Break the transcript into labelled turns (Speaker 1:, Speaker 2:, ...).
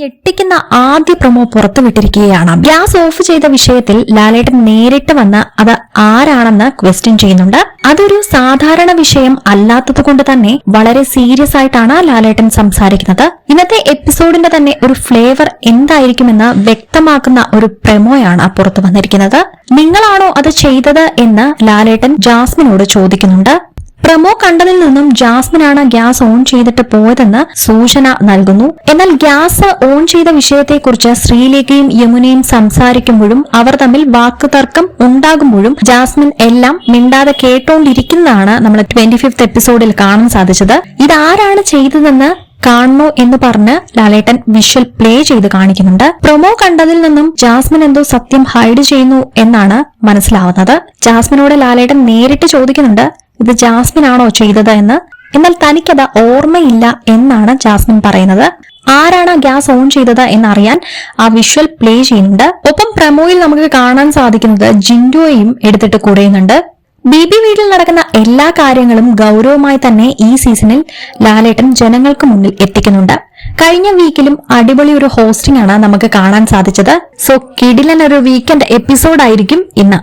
Speaker 1: ഞെട്ടിക്കുന്ന ആദ്യ promo പുറത്തുവിട്ടിരിക്കുകയാണ്. Gas off ചെയ്ത വിഷയത്തിൽ ലാലേട്ടൻ നേരിട്ട് വന്ന് അത് ആരാണെന്ന് ക്വസ്റ്റ്യൻ ചെയ്യുന്നുണ്ട്. അതൊരു സാധാരണ വിഷയം അല്ലാത്തതുകൊണ്ട് തന്നെ വളരെ സീരിയസ് ആയിട്ടാണ് ലാലേട്ടൻ സംസാരിക്കുന്നത്. ഇന്നത്തെ എപ്പിസോഡിന്റെ തന്നെ ഒരു ഫ്ലേവർ എന്തായിരിക്കുമെന്ന് വ്യക്തമാക്കുന്ന ഒരു പ്രൊമോയാണ് പുറത്തു വന്നിരിക്കുന്നത് നിങ്ങളാണോ അത് ചെയ്തത് എന്ന് ലാലേട്ടൻ ജാസ്മിനോട് ചോദിക്കുന്നുണ്ട്. പ്രമോ കണ്ടതിൽ നിന്നും ജാസ്മിനാണ് ഗ്യാസ് ഓൺ ചെയ്തിട്ട് പോയതെന്ന് സൂചന നൽകുന്നു. എന്നാൽ ഗ്യാസ് ഓൺ ചെയ്ത വിഷയത്തെക്കുറിച്ച് ശ്രീലേഖയും യമുനയും സംസാരിക്കുമ്പോഴും അവർ തമ്മിൽ വാക്കുതർക്കം ഉണ്ടാകുമ്പോഴും ജാസ്മിൻ എല്ലാം മിണ്ടാതെ കേട്ടോണ്ടിരിക്കുന്നതാണ് നമ്മൾ ട്വന്റി ഫിഫ്ത് എപ്പിസോഡിൽ കാണാൻ സാധിച്ചത്. ഇതാരാണ് ചെയ്തതെന്ന് കാണണോ എന്ന് പറഞ്ഞ് ലാലേട്ടൻ വിഷ്വൽ പ്ലേ ചെയ്ത് കാണിക്കുന്നുണ്ട്. പ്രൊമോ കണ്ടതിൽ നിന്നും ജാസ്മിൻ എന്തോ സത്യം ഹൈഡ് ചെയ്യുന്നു എന്നാണ് മനസ്സിലാവുന്നത്. ജാസ്മിനോട് ലാലേട്ടൻ നേരിട്ട് ചോദിക്കുന്നുണ്ട് ഇത് ജാസ്മിൻ ആണോ ചെയ്തത് എന്ന് എന്നാൽ തനിക്കത് ഓർമ്മയില്ല എന്നാണ് ജാസ്മിൻ പറയുന്നത്. ആരാണ് ഗ്യാസ് ഓൺ ചെയ്തത് എന്നറിയാൻ ആ വിഷ്വൽ പ്ലേ ചെയ്യുന്നുണ്ട്. ഒപ്പം പ്രമോയിൽ നമുക്ക് കാണാൻ സാധിക്കുന്നത് ജിൻഡോയും എടുത്തിട്ട് കുടയുന്നുണ്ട്. ബി ബി വീട്ടിൽ നടക്കുന്ന എല്ലാ കാര്യങ്ങളും ഗൗരവമായി തന്നെ ഈ സീസണിൽ ലാലേട്ടൻ ജനങ്ങൾക്ക് മുന്നിൽ എത്തിക്കുന്നുണ്ട്. കഴിഞ്ഞ വീക്കിലും അടിപൊളി ഒരു ഹോസ്റ്റിംഗ് ആണ് നമുക്ക് കാണാൻ സാധിച്ചത്. സോ കിടിലൻ ഒരു വീക്കെൻഡ് എപ്പിസോഡ് ആയിരിക്കും ഇന്ന്.